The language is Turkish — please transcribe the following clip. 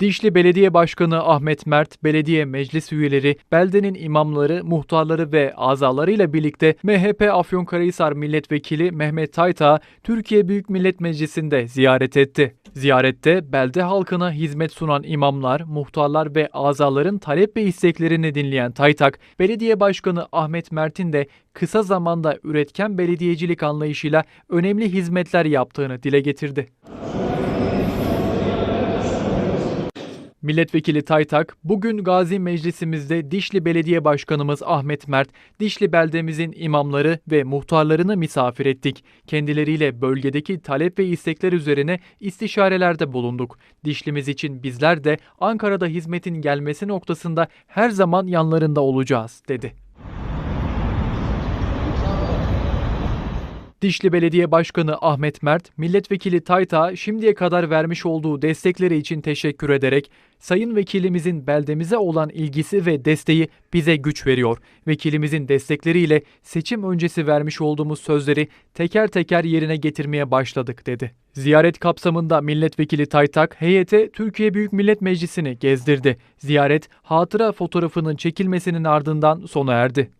Dişli Belediye Başkanı Ahmet Mert, belediye meclis üyeleri, beldenin imamları, muhtarları ve azalarıyla birlikte MHP Afyonkarahisar Milletvekili Mehmet Tayta, Türkiye Büyük Millet Meclisi'nde ziyaret etti. Ziyarette belde halkına hizmet sunan imamlar, muhtarlar ve azaların talep ve isteklerini dinleyen Taytak, Belediye Başkanı Ahmet Mert'in de kısa zamanda üretken belediyecilik anlayışıyla önemli hizmetler yaptığını dile getirdi. Milletvekili Taytak, bugün Gazi Meclisimizde Dişli Belediye Başkanımız Ahmet Mert, Dişli beldemizin imamları ve muhtarlarını misafir ettik. Kendileriyle bölgedeki talep ve istekler üzerine istişarelerde bulunduk. Dişlimiz için bizler de Ankara'da hizmetin gelmesi noktasında her zaman yanlarında olacağız, dedi. Dişli Belediye Başkanı Ahmet Mert, Milletvekili Tayta şimdiye kadar vermiş olduğu destekleri için teşekkür ederek, Sayın Vekilimizin beldemize olan ilgisi ve desteği bize güç veriyor. Vekilimizin destekleriyle seçim öncesi vermiş olduğumuz sözleri teker teker yerine getirmeye başladık dedi. Ziyaret kapsamında Milletvekili Taytak heyete Türkiye Büyük Millet Meclisi'ni gezdirdi. Ziyaret hatıra fotoğrafının çekilmesinin ardından sona erdi.